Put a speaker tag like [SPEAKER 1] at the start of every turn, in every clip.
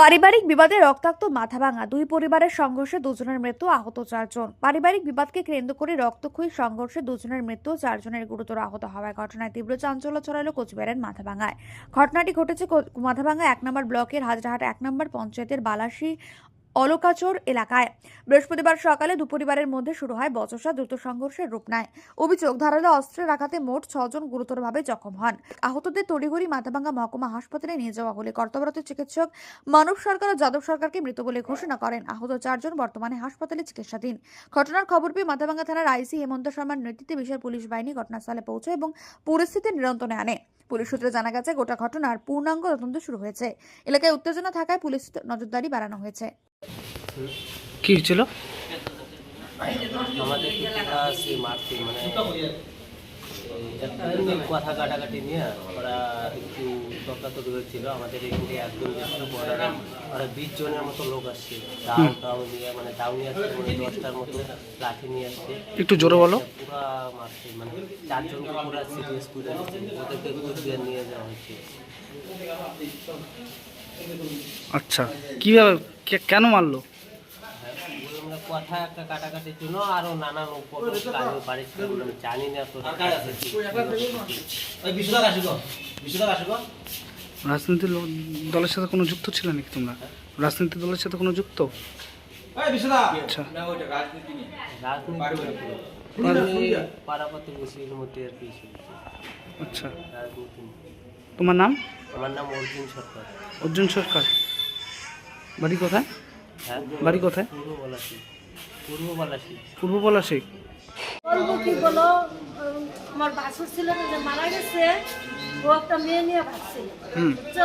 [SPEAKER 1] পারিবারিক বিবাদে রক্তাক্ত মাথাভাঙা। দুই পরিবারের সংঘর্ষে দুজনের মৃত্যু আহত চারজন। পারিবারিক বিবাদকে কেন্দ্র করে রক্তক্ষয়ী সংঘর্ষে দুজনের মৃত্যু চারজনের গুরুতর আহত হওয়ার ঘটনায় তীব্র চাঞ্চল্য ছড়ালো কোচবিহারের মাথাভাঙায়। ঘটনাটি ঘটেছে মাথাভাঙা এক নম্বর ব্লকের হাজরাহাট, এক নম্বর পঞ্চায়েতের বালাসী অলকাচর এলাকায়। বৃহস্পতিবার সকালে দুপরিবারের মধ্যে শুরু হয় বচসা দ্রুত সংঘর্ষের রূপ নেয়। অভিযোগ, ধারালো অস্ত্রের আঘাতে মোট ছজন গুরুতরভাবে জখম হন। আহতদের তড়িঘড়ি মাথাভাঙ্গা মহকুমা হাসপাতালে নিয়ে যাওয়া হলে কর্তব্যরত চিকিৎসক মানব সরকার ও যাদব সরকারকে মৃত বলে ঘোষণা করেন। আহত চারজন বর্তমানে হাসপাতালে চিকিৎসাধীন। ঘটনার খবর পেয়ে মাথাভাঙ্গা থানার আইসি হেমন্ত শর্মার নেতৃত্বে বিশাল পুলিশ বাহিনী ঘটনাস্থলে পৌঁছয় এবং পরিস্থিতি নিয়ন্ত্রণে আনে। পুলিশ সূত্রে জানা গেছে গোটা ঘটনার পূর্ণাঙ্গ তদন্ত শুরু হয়েছে। এলাকায় উত্তেজনা থাকায় পুলিশ নজরদারি বাড়ানো হয়েছে।
[SPEAKER 2] কি হয়েছিল?
[SPEAKER 3] আমাদের মানে কথা কাটাকাটি নিয়ে ওরা একটু তর্কাতর্কি হয়েছিল আমাদের এখানে একদম গেছিল বর্ডারে ওরা বিশ জনের মতো লোক আসছে দাও দাও নিয়ে মানে দাও নিয়ে আসছে মানে দশটার মতো লাঠি নিয়ে আসছে।
[SPEAKER 2] একটু জোরে বলো।
[SPEAKER 3] পুরা মারছে মানে চারজনকে পুরা সিরিয়াস করে ওদেরকে কুচবিহার নিয়ে যাওয়া হয়েছে
[SPEAKER 2] আচ্ছা কীভাবে কেন মারলো?
[SPEAKER 3] কথা একটা কাটাকাটির জন্য আরও নানান উপর কাজ বাড়ির আমি জানি না তো
[SPEAKER 2] রাজনীতি দলের সাথে কোনো যুক্ত ছিল নাকি তোমরা? রাজনীতি দলের সাথে কোনো যুক্ত? আচ্ছা। আচ্ছা। তোমার নাম?
[SPEAKER 3] আমার নাম অর্জুন সরকার।
[SPEAKER 2] অর্জুন সরকার। বাড়ি কোথায়?
[SPEAKER 3] হ্যাঁ?
[SPEAKER 2] বাড়ি কোথায়?
[SPEAKER 3] পূর্ব বলাসি পূর্ব
[SPEAKER 2] পলাশি
[SPEAKER 4] বলব কি বলো? আমার বাসুর ছিল না যে মারা গেছে ও একটা মেয়ে নিয়ে ভাগছিল
[SPEAKER 2] হুম।
[SPEAKER 4] বুঝছ?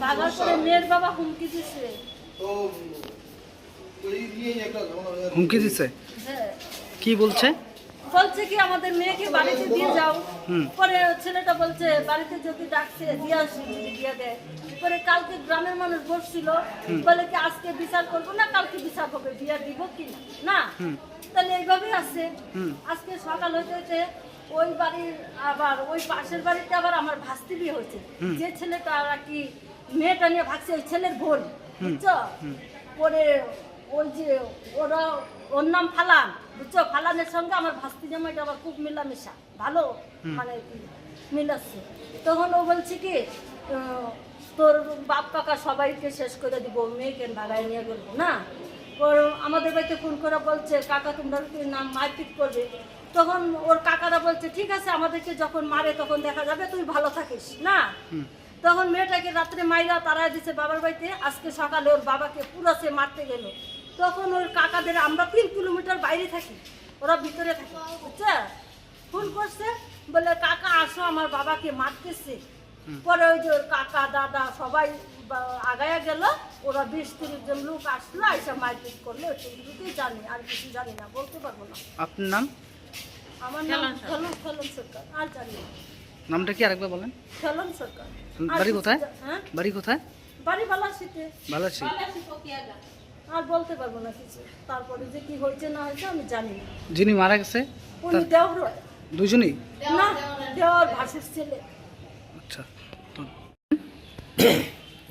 [SPEAKER 4] ভাগার পরে মেয়ের বাবা হুমকি দিছে।
[SPEAKER 2] হুমকি দিছে?
[SPEAKER 4] হ্যাঁ।
[SPEAKER 2] কি বলছে?
[SPEAKER 4] বলছে কি আমাদের মেয়েকে বাড়িতে দিয়ে যাও। পরে ছেলেটা বলছে বাড়িতে যদি ডাকছে দিয়ে আসি যদি দিয়ে দেয়। পরে কালকে গ্রামের মানুষ বসছিল বলে কি আজকে বিচার করব না কালকে বিচার হবে বিয়া দিব কি? না। না তাহলে এইভাবেই আছে আজকে সকাল হইতে হইতে ওই বাড়ির আবার ওই পাশের বাড়িতে আবার আমার ভাস্তি বিয়ে হয়েছে যে ছেলেটা আর কি মেয়েটা নিয়ে ভাগছে ওই ছেলের বোন বুঝছ? পরে ওই যে ওরা ওর নাম ফালান। বুঝছ? ফালানের সঙ্গে আমার ভাস্তি জামাইটা আবার খুব মিলামেশা। ভালো? মানে মিলাচ্ছে। তখন ও বলছে কি তোর বাপ কাকা সবাইকে শেষ করে দিব মেয়েকে ভাগায় নিয়ে গেলবো না? ওর আমাদের বাড়িতে ফোন করে বলছে কাকা তোমরা নাম মারপিট করবে? তখন ওর কাকারা বলছে ঠিক আছে আমাদেরকে যখন মারে তখন দেখা যাবে তুই ভালো থাকিস না? তখন মেয়েটাকে রাত্রে মাইরা তারা দিছে বাবার বাড়িতে। আজকে সকালে ওর বাবাকে পুরো সে মারতে গেল। তখন ওর কাকাদের আমরা তিন কিলোমিটার বাইরে থাকি ওরা ভিতরে থাকে বুঝছে? ফোন করছে বলে কাকা আসো আমার বাবাকে মারতেছে। পরে ওই যে ওর কাকা দাদা সবাই আগায়া গেল ওরা বিশ তিরিশ জন লোক আসলো এসে মারপিট করল ওইটুকুই জানি আর কিছু জানি না বলতে পারব না।
[SPEAKER 2] আপনার নাম?
[SPEAKER 4] আমার নাম খেলন খেলন সরকার আর জানি না।
[SPEAKER 2] নামটা কি আরেকবার বলেন?
[SPEAKER 4] খেলন সরকার।
[SPEAKER 2] বাড়ি কোথায়?
[SPEAKER 4] হ্যাঁ?
[SPEAKER 2] বাড়ি কোথায়?
[SPEAKER 4] বাড়ি বালাসিতে।
[SPEAKER 2] বালাসি
[SPEAKER 4] আর বলতে পারব না কিছু। তারপরে যে কি হয়েছে না হয়েছে আমি জানি না।
[SPEAKER 2] যিনি মারা গেছে
[SPEAKER 4] উনি দেওর
[SPEAKER 2] দুজনেই
[SPEAKER 4] না দেওয়ার ভাসির ছেলে।
[SPEAKER 2] আচ্ছা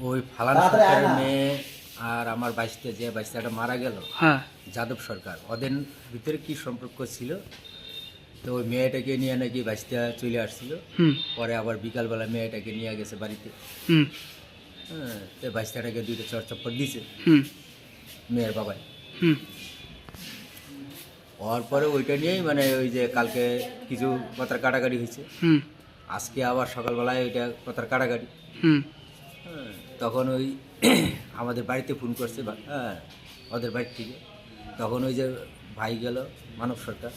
[SPEAKER 5] ওই ফালান সরকারের মেয়ে আর আমার বাইশটা যে বাইশটাটা মারা গেল
[SPEAKER 2] হ্যাঁ।
[SPEAKER 5] যাদব সরকার ওদের ভিতরে কি সম্পর্ক ছিল? তো ওই মেয়েটাকে নিয়ে নাকি বাইশটা চলে আসছিল।
[SPEAKER 2] হুম।
[SPEAKER 5] পরে আবার বিকালবেলা মেয়েটাকে নিয়ে গেছে বাড়িতে। হ্যাঁ তো বাইশটাটাকে দুইটা চরচপ্পর দিছে।
[SPEAKER 2] হুম।
[SPEAKER 5] মেয়ের বাবাই। হওয়ার পরে ওইটা নিয়েই মানে ওই যে কালকে কিছু কথার কাটাকাটি হয়েছে। আজকে আবার সকালবেলায় ওইটা কথার কাটাকাটি। হ্যাঁ, তখন ওই আমাদের বাড়িতে ফোন করছে হ্যাঁ ওদের বাড়ি থেকে। তখন ওই যে ভাই গেল মানব সরকার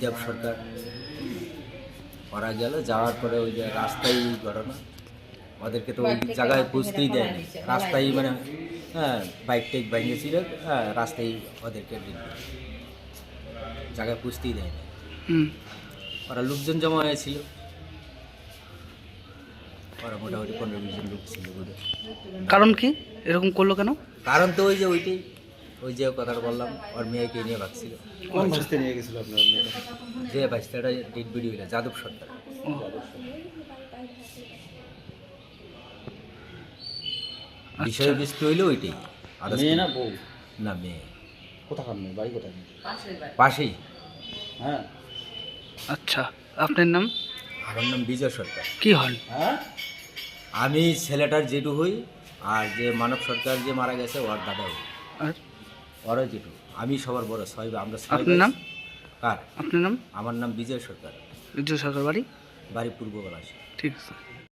[SPEAKER 5] দেব সরকার। ওরা গেল যাওয়ার পরে ওই যে রাস্তায় ঘটনা। ওদেরকে তো ওই জায়গায় বুঝতেই দেয়নি রাস্তায় মানে হ্যাঁ বাইক টাইক বাইকেছিল হ্যাঁ রাস্তায় ওদেরকে দিল। জায়গায় পুষতেই দেয়নি ওরা লোকজন জমা হয়েছিল। ওরা মোটামুটি পনেরো বিশ জন লোক ছিল বোধহয়।
[SPEAKER 2] কারণ কি? এরকম করল কেন?
[SPEAKER 5] কারণ তো ওই যে ওইটাই ওই যে কথাটা বললাম ওর মেয়েকে নিয়ে ভাগছিল।
[SPEAKER 6] কোন নিয়ে গেছিল আপনার মেয়েটা?
[SPEAKER 5] যে বাইশটাটা ডেট ভিডিও যাদব সরকার। বিষয়বস্তু হইল ওইটাই।
[SPEAKER 6] মেয়ে না বউ?
[SPEAKER 5] না মেয়ে।
[SPEAKER 6] কোথাকার মেয়ে? বাড়ি কোথায়?
[SPEAKER 5] পাশেই।
[SPEAKER 6] হ্যাঁ।
[SPEAKER 2] আচ্ছা আপনার নাম?
[SPEAKER 5] আমার নাম বিজয় সরকার।
[SPEAKER 2] কি হন
[SPEAKER 6] হ্যাঁ?
[SPEAKER 5] আমি ছেলেটার জেঠু হই আর যে মানব সরকার যে মারা গেছে ওর দাদা হই।
[SPEAKER 2] আর?
[SPEAKER 5] ওরও জেঠু। আমি সবার বড় ছয় আমরা ছয়
[SPEAKER 2] আপনার নাম?
[SPEAKER 5] কার?
[SPEAKER 2] আপনার নাম?
[SPEAKER 5] আমার নাম বিজয় সরকার।
[SPEAKER 2] বিজয় সরকার বাড়ি?
[SPEAKER 5] বাড়ি পূর্ব
[SPEAKER 2] ঠিক আছে।